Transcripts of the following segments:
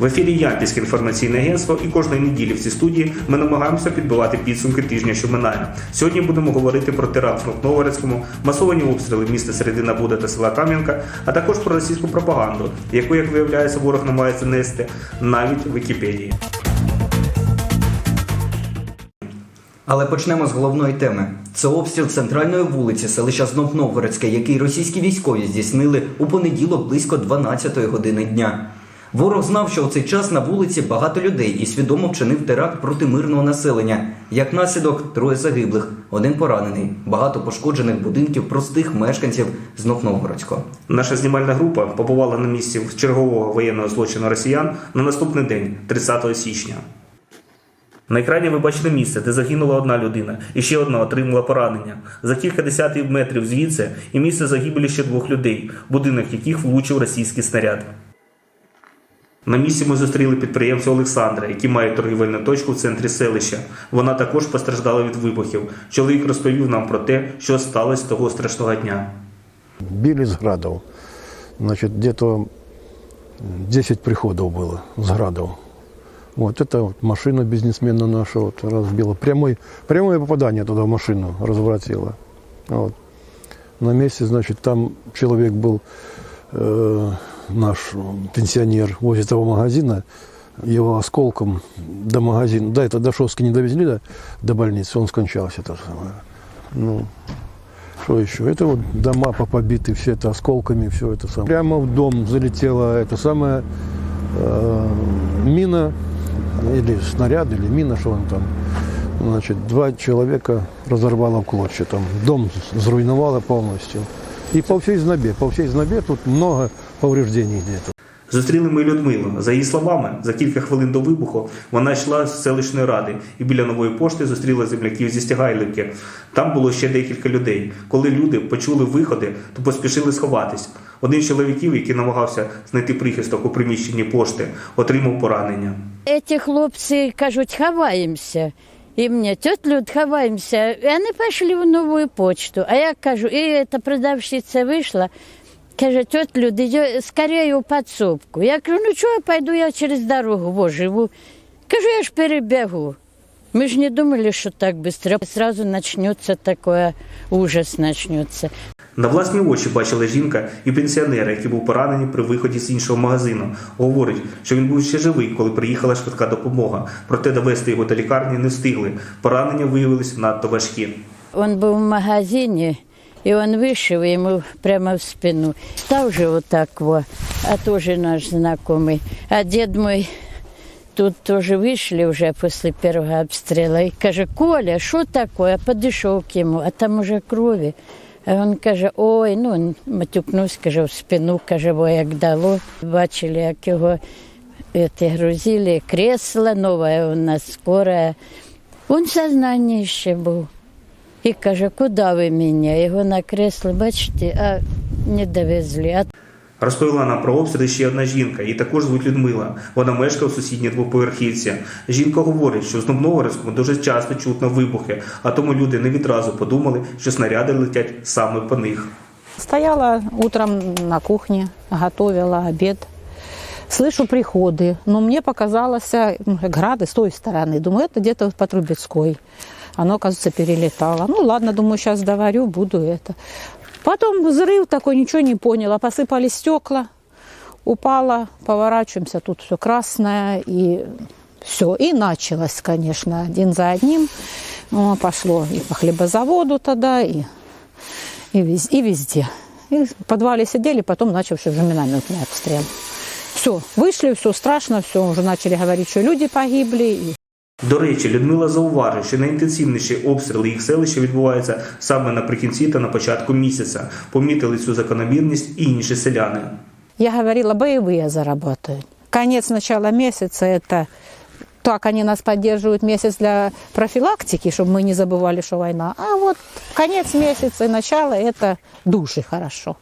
В ефірі Ямпільське інформаційне агентство і кожної неділі в цій студії ми намагаємося підбивати підсумки тижня, що минає. Сьогодні будемо говорити про теракт в Новгородському, масовані обстріли міста Середина Буда та села Кам'янка, а також про російську пропаганду, яку, як виявляється, ворог намагається нести навіть в Вікіпедії. Але почнемо з головної теми. Це обстріл центральної вулиці селища Знов-Новгородське, який російські військові здійснили у понеділок близько 12-ї години дня. Ворог знав, що у цей час на вулиці багато людей і свідомо вчинив теракт проти мирного населення. Як наслідок, троє загиблих, один поранений, багато пошкоджених будинків простих мешканців Знов-Новгородського. Наша знімальна група побувала на місці чергового воєнного злочину росіян на наступний день, 30 січня. На екрані ви бачите місце, де загинула одна людина, і ще одна отримала поранення. За кілька десятків метрів звідси і місце загибелі ще двох людей, будинок яких влучив російський снаряд. На місці ми зустріли підприємця Олександра, який має торгівельну точку в центрі селища. Вона також постраждала від вибухів. Чоловік розповів нам про те, що сталося того страшного дня. Били с градов. Значит, где-то 10 приходов было с градов. Вот это вот машина бизнесмена наша вот разбила. Прямой, прямое попадание туда в машину разворотило. Вот. На месте, значит, там человек был, э, наш пенсионер возле того магазина, его осколком до магазина, да, это до Шостки не довезли да, до больницы, он скончался. Это самое. Ну, что еще? Это вот дома побиты, все это осколками, все это самое. Прямо в дом залетела это самая э, мина или снаряд, или мина, что он там. Значит, два человека разорвало в клочья. Там дом зруйновало полностью. И по всей знобе, по всей знобе тут много повреждений где-то. Зустріли ми Людмилу. За її словами, за кілька хвилин до вибуху вона йшла з селищної ради і біля нової пошти зустріла земляків зі Стягайлівки. Там було ще декілька людей. Коли люди почули виходи, то поспішили сховатись. Один з чоловіків, який намагався знайти прихисток у приміщенні пошти, отримав поранення. Эти хлопці кажуть, ховаємося. І мені, тьот Люд, ховаємося. І вони пішли в нову почту. А я кажу, і та продавщиця вийшла, каже, тьот Люд, іди скорее в підсобку. Я кажу, ну чого, пойду я через дорогу во, живу. Кажу, я ж перебегу. Мы же не думали, что так быстро. Сразу начнется такое, ужас начнется. На власні очі бачила жінка і пенсіонера, який був поранений при виході з іншого магазину. Говорить, що він був ще живий, коли приїхала швидка допомога. Проте довести його до лікарні не встигли. Поранення виявилися надто важкі. Он был в магазине, и он вышел ему прямо в спину. Та уже вот так вот, а тоже наш знакомый. А дед мой тут тоже вышли уже после первого обстрела. И каже, Коля, что такое? Подошел к ему, а там уже крови. А він каже, ой, ну матюкнувся, каже, в спину, каже, бо як дало. Бачили, як його эти, грузили, кресло нове у нас скоро. Він в сознанні ще був. І каже, куди ви мене? Його на кресло, бачите, а не довезли. А Розповіла нам про обстріли ще одна жінка, і також звуть Людмила. Вона мешкає в сусідній двоповерхівці. Жінка говорить, що в Знобновгородському дуже часто чутно вибухи, а тому люди не відразу подумали, що снаряди летять саме по них. Стояла утром на кухне, готовила обед. Слышу приходы, но мне показалось ну, грады с той стороны. Думаю, это где-то по Трубецкой. Оно, оказывается, перелетало. Ну ладно, думаю, сейчас доварю, буду это. Потом взрыв такой, ничего не поняла. Посыпались стекла, упала, поворачиваемся, тут все красное и все. И началось, конечно, один за одним. Ну, пошло и по хлебозаводу тогда, и и, вез- и везде. И в подвале сидели, потом начался уже минометный обстрел. Все, вышли, все страшно, все, уже начали говорить, что люди погибли. И До речі, Людмила зауважує, що найінтенсивніші обстріли їх селища відбуваються саме наприкінці та на початку місяця. Помітили цю закономірність і інші селяни. Я говорила, боевые заработают. Конец начала месяца это так они нас поддерживают месяц для профилактики, чтобы мы не забывали, что война. А вот конец месяца и начало это дуже хорошо.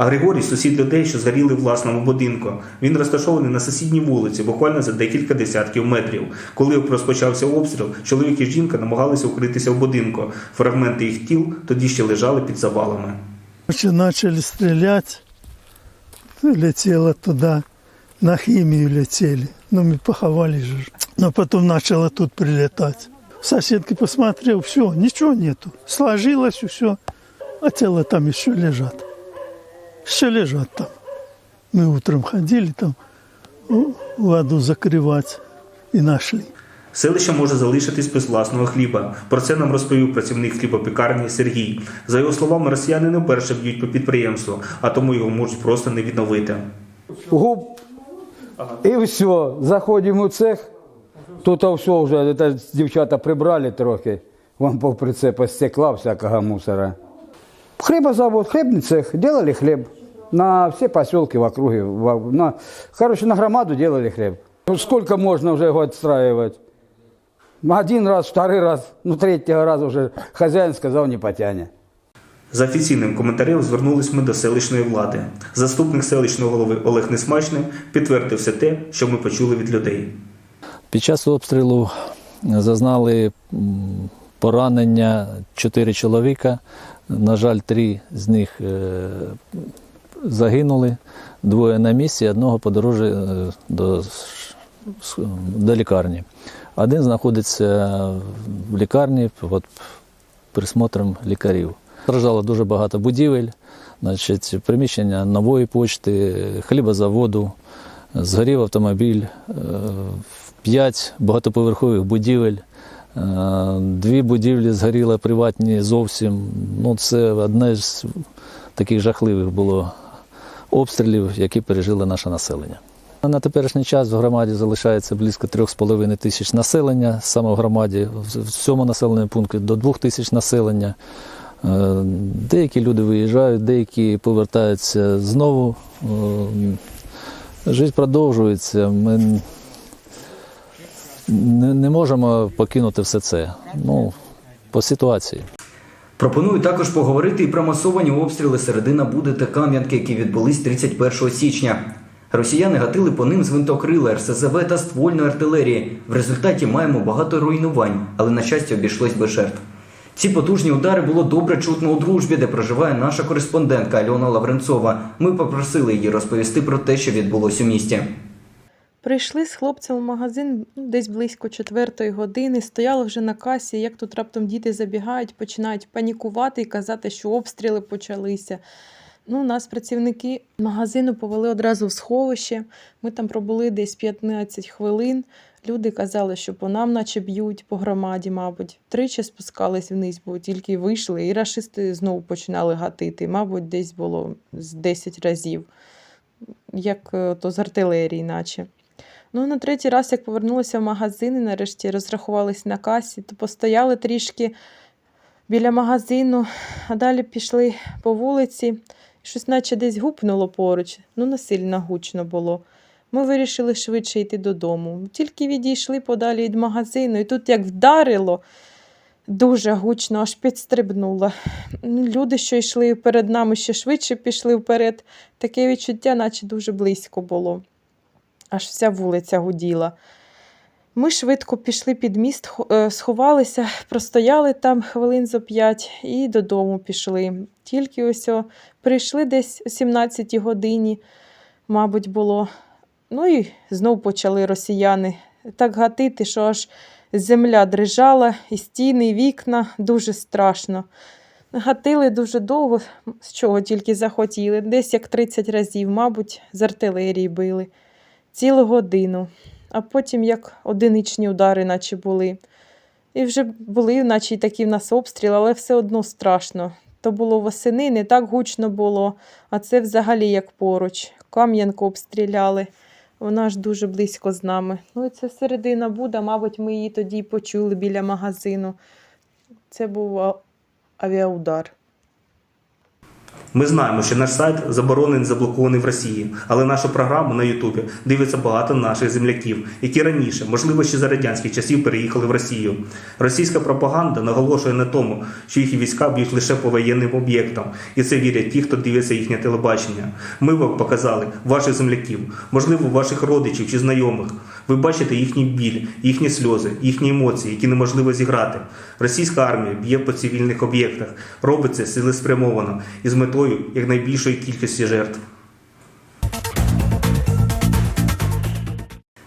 А Григорій сусід людей, що згоріли в власному будинку. Він розташований на сусідній вулиці, буквально за декілька десятків метрів. Коли розпочався обстріл, чоловік і жінка намагалися укритися в будинку. Фрагменти їх тіл тоді ще лежали під завалами. Короче, начали стрелять, летела туда на химию летели. Ну, мы поховали же. Но потом начало тут прилетать. Соседка посмотрел, все, ничего нету. Сложилось все, а тело там еще лежат. Все лежат там. Мы утром ходили там, ну, воду закрывать и нашли. Селище може залишитись без власного хліба. Про це нам розповів працівник хлібопекарні Сергій. За його словами, росіяни не вперше б'ють по підприємству, а тому його можуть просто не відновити. губ, і все. Заходимо у цех. Тут все вже дівчата прибрали трохи. Вон по прицепа стекла всякого мусора. Хлебозавод, хлебный цех, делали хлеб. На все поселки в округе. На, короче, на громаду делали хлеб. Ну, Сколько можно уже его отстраивать? Один раз, второй раз, ну третьего раза уже хозяин сказал не потянет. За офіційним коментарем звернулись ми до селищної влади. Заступник селищного голови Олег Несмачний підтвердив все те, що ми почули від людей. Під час обстрілу зазнали поранення чотири чоловіка. На жаль, три з них е, загинули, двоє на місці, одного подорожі е, до, до лікарні. Один знаходиться в лікарні під присмотром лікарів. Страждало дуже багато будівель, значить, приміщення нової почти, хлібозаводу, згорів автомобіль, е, п'ять багатоповерхових будівель, дві будівлі згоріли приватні зовсім. Ну, це одне з таких жахливих було обстрілів, які пережило наше населення. На теперішній час в громаді залишається близько 3,5 тисяч населення, саме в громаді, в в цьому населеному пункті до 2 тисяч населення. Е, Деякі люди виїжджають, деякі повертаються знову. Е, Життя продовжується. Ми не, не можемо покинути все це. Ну, по ситуації. Пропоную також поговорити і про масовані обстріли середина Буди та Кам'янки, які відбулись 31 січня. Росіяни гатили по ним з винтокрила, РСЗВ та ствольної артилерії. В результаті маємо багато руйнувань, але на щастя обійшлось без жертв. Ці потужні удари було добре чутно у дружбі, де проживає наша кореспондентка Альона Лавренцова. Ми попросили її розповісти про те, що відбулось у місті. Прийшли з хлопцем в магазин ну, десь близько четвертої години, стояли вже на касі, як тут раптом діти забігають, починають панікувати і казати, що обстріли почалися. Ну, нас працівники магазину повели одразу в сховище. Ми там пробули десь 15 хвилин. Люди казали, що по нам наче б'ють, по громаді, мабуть. Тричі спускались вниз, бо тільки вийшли, і рашисти знову починали гатити. Мабуть, десь було з 10 разів, як е, то з артилерії, наче. Ну, на третій раз, як повернулися в магазин нарешті розрахувались на касі, то постояли трішки біля магазину, а далі пішли по вулиці. Щось наче десь гупнуло поруч, ну не гучно було. Ми вирішили швидше йти додому. Тільки відійшли подалі від магазину, і тут як вдарило дуже гучно, аж підстрибнуло. Ну, Люди, що йшли перед нами, ще швидше пішли вперед. Таке відчуття, наче дуже близько було аж вся вулиця гуділа. Ми швидко пішли під міст, е, сховалися, простояли там хвилин зо п'ять і додому пішли. Тільки ось о, прийшли десь о 17 годині, мабуть, було. Ну і знов почали росіяни так гатити, що аж земля дрижала, і стіни, і вікна дуже страшно. Гатили дуже довго, з чого тільки захотіли, десь як 30 разів, мабуть, з артилерії били цілу годину, а потім як одиничні удари, наче були. І вже були, наче й такі в нас обстріли, але все одно страшно. То було восени, не так гучно було, а це взагалі як поруч. Кам'янку обстріляли. Вона ж дуже близько з нами. Ну, і це середина Буда, мабуть, ми її тоді почули біля магазину. Це був авіаудар. Ми знаємо, що наш сайт заборонений заблокований в Росії, але нашу програму на Ютубі дивиться багато наших земляків, які раніше, можливо, ще за радянських часів переїхали в Росію. Російська пропаганда наголошує на тому, що їхні війська б'ють лише по воєнним об'єктам, і це вірять ті, хто дивиться їхнє телебачення. Ми вам показали ваших земляків, можливо, ваших родичів чи знайомих. Ви бачите їхній біль, їхні сльози, їхні емоції, які неможливо зіграти. Російська армія б'є по цивільних об'єктах, робить це цілеспрямовано і з метою якнайбільшої кількості жертв.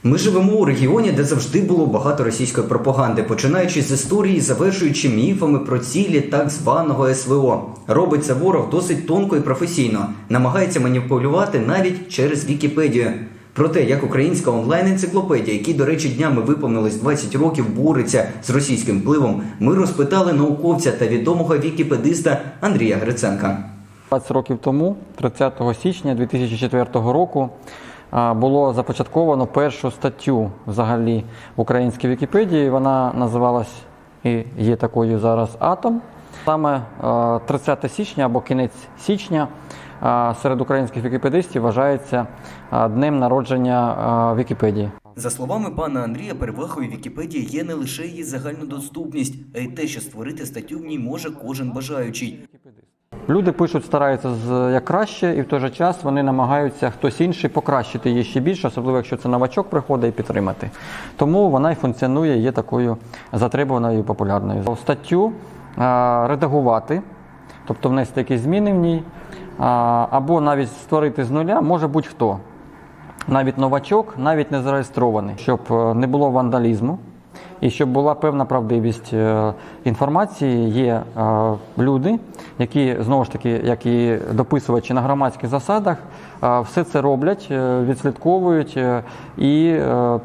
Ми живемо у регіоні, де завжди було багато російської пропаганди, починаючи з історії, завершуючи міфами про цілі так званого СВО. Робить це ворог досить тонко і професійно, намагається маніпулювати навіть через Вікіпедію. Про те, як українська онлайн-енциклопедія, якій, до речі, днями виповнилось 20 років, бореться з російським впливом, ми розпитали науковця та відомого вікіпедиста Андрія Гриценка. 20 років тому, 30 січня 2004 року, було започатковано першу статтю взагалі в українській Вікіпедії. Вона називалась і є такою зараз Атом. Саме е, 30 січня або кінець січня серед українських вікіпедистів вважається днем народження Вікіпедії. За словами пана Андрія, перевагою Вікіпедії є не лише її загальну доступність, а й те, що створити статтю в ній може кожен бажаючий. Люди пишуть, стараються з як краще, і в той же час вони намагаються хтось інший покращити її ще більше, особливо якщо це новачок приходить і підтримати. Тому вона і функціонує, є такою затребуваною і популярною. Статтю а, редагувати, тобто внести якісь зміни в ній, або навіть створити з нуля може будь-хто. Навіть новачок, навіть не зареєстрований, щоб е, не було вандалізму. І щоб була певна правдивість е, інформації, є е, люди, які знову ж таки, як і дописувачі на громадських засадах, е, все це роблять, відслідковують і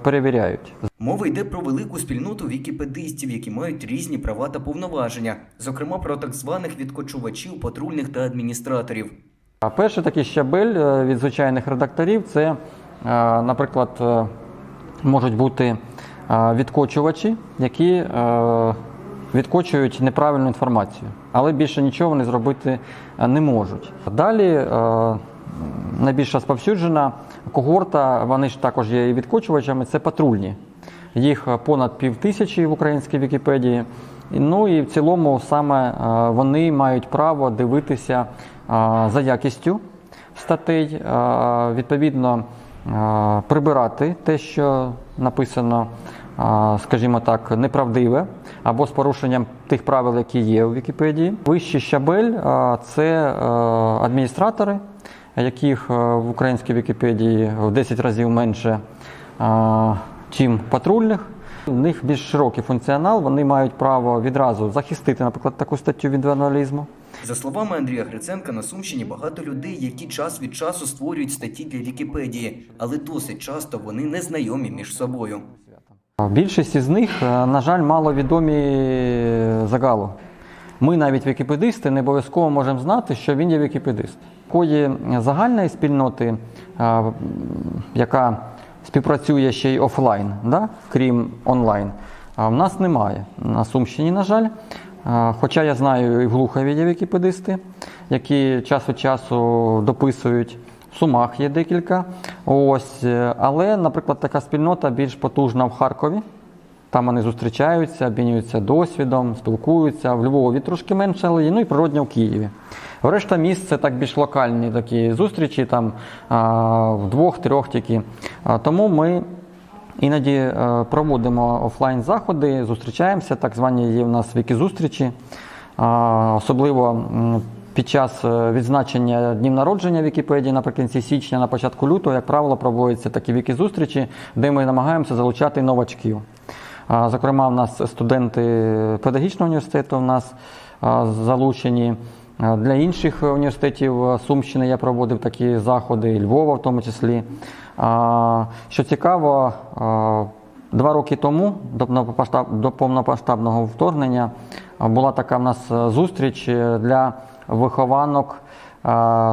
перевіряють. Мова йде про велику спільноту вікіпедистів, які мають різні права та повноваження, зокрема про так званих відкочувачів, патрульних та адміністраторів. А перший такий щабель від звичайних редакторів це, наприклад, можуть бути відкочувачі, які е, відкочують неправильну інформацію, але більше нічого вони зробити е, не можуть. Далі е, найбільш розповсюджена когорта, вони ж також є і відкочувачами, це патрульні. Їх понад пів тисячі в українській Вікіпедії. Ну і в цілому саме вони мають право дивитися за якістю статей, відповідно прибирати те, що написано, скажімо так, неправдиве або з порушенням тих правил, які є у Вікіпедії. Вищий щабель це е, адміністратори, яких е, в українській Вікіпедії в 10 разів менше, чим патрульних. У них більш широкий функціонал, вони мають право відразу захистити, наприклад, таку статтю від вандалізму. За словами Андрія Гриценка, на Сумщині багато людей, які час від часу створюють статті для Вікіпедії, але досить часто вони не знайомі між собою. Більшість із них, е, на жаль, мало відомі загалу. Ми, навіть вікіпедисти, не обов'язково можемо знати, що він є вікіпедист. Такої загальної спільноти, е, яка співпрацює ще й офлайн, да? крім онлайн, в нас немає. На Сумщині, на жаль. Е, Хоча я знаю і в Глухові є вікіпедисти, які час від часу дописують. В Сумах є декілька. Ось. е, Але, наприклад, така спільнота більш потужна в Харкові. Там вони зустрічаються, обмінюються досвідом, спілкуються. В Львові трошки менше, але є, ну і природньо в Києві. Решта місць це так більш локальні такі зустрічі, там в двох-трьох тільки. Тому ми іноді е, проводимо офлайн заходи, зустрічаємося, так звані є в нас віки-зустрічі. А, Особливо під час е, відзначення днів народження Вікіпедії наприкінці січня, на початку лютого, як правило, проводяться такі віки-зустрічі, де ми намагаємося залучати новачків. Зокрема, в нас студенти педагогічного університету в нас залучені. Для інших університетів Сумщини я проводив такі заходи, і Львова в тому числі. Що цікаво, два роки тому, до повномасштабного вторгнення, була така в нас зустріч е, для вихованок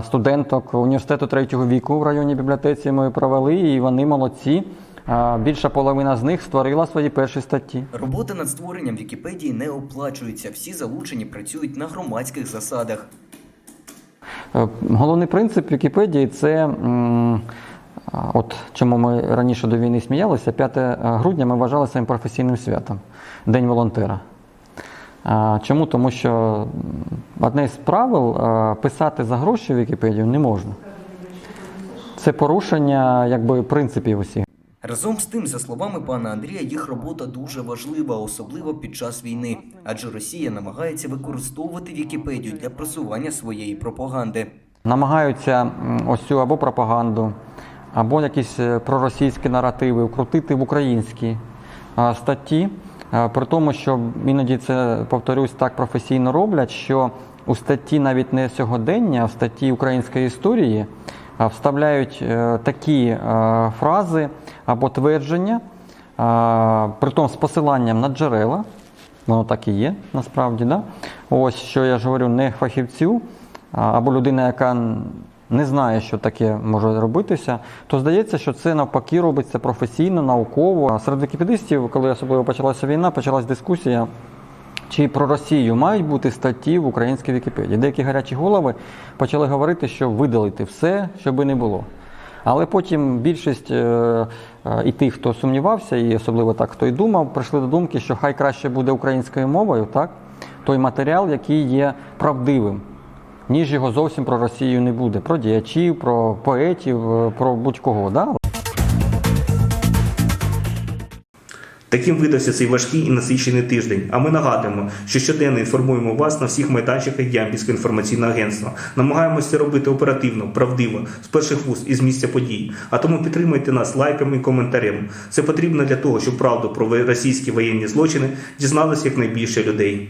студенток університету третього віку в районній бібліотеці. Ми провели, і вони молодці. Більша половина з них створила свої перші статті. Робота над створенням Вікіпедії не оплачується. Всі залучені працюють на громадських засадах. Е, Головний принцип Вікіпедії це. От чому ми раніше до війни сміялися, 5 грудня ми вважали своїм професійним святом День волонтера. Чому? Тому що одне з правил писати за гроші в Вікіпедію не можна. Це порушення якби, принципів усіх. Разом з тим, за словами пана Андрія, їх робота дуже важлива, особливо під час війни, адже Росія намагається використовувати Вікіпедію для просування своєї пропаганди. намагаються ось цю або пропаганду, або якісь е, проросійські наративи вкрутити в українські статті. Е, При тому, що іноді це, повторюсь, так професійно роблять, що у статті навіть не сьогодення, а в статті української історії е, вставляють е, такі фрази або твердження, е, притом з посиланням на джерела, воно так і є насправді. Да? Ось що я ж говорю, не фахівцю, або людина, яка не знає, що таке може робитися, то здається, що це навпаки робиться професійно, науково. Серед вікіпедистів, коли особливо почалася війна, почалась дискусія. Чи про Росію мають бути статті в українській Вікіпедії? Деякі гарячі голови почали говорити, що видалити все, щоби не було. Але потім більшість е, е, і тих, хто сумнівався, і особливо так, хто й думав, прийшли до думки, що хай краще буде українською мовою, так? той матеріал, який є правдивим, ніж його зовсім про Росію не буде. Про діячів, про поетів, е, про будь-кого. Да? Таким видався цей важкий і насичений тиждень. А ми нагадуємо, що щоденно інформуємо вас на всіх майданчиках Ямпільського інформаційного агентства. Намагаємося робити оперативно, правдиво, з перших вуст і з місця подій. А тому підтримуйте нас лайками і коментарем. Це потрібно для того, щоб правду про російські воєнні злочини дізналися якнайбільше людей.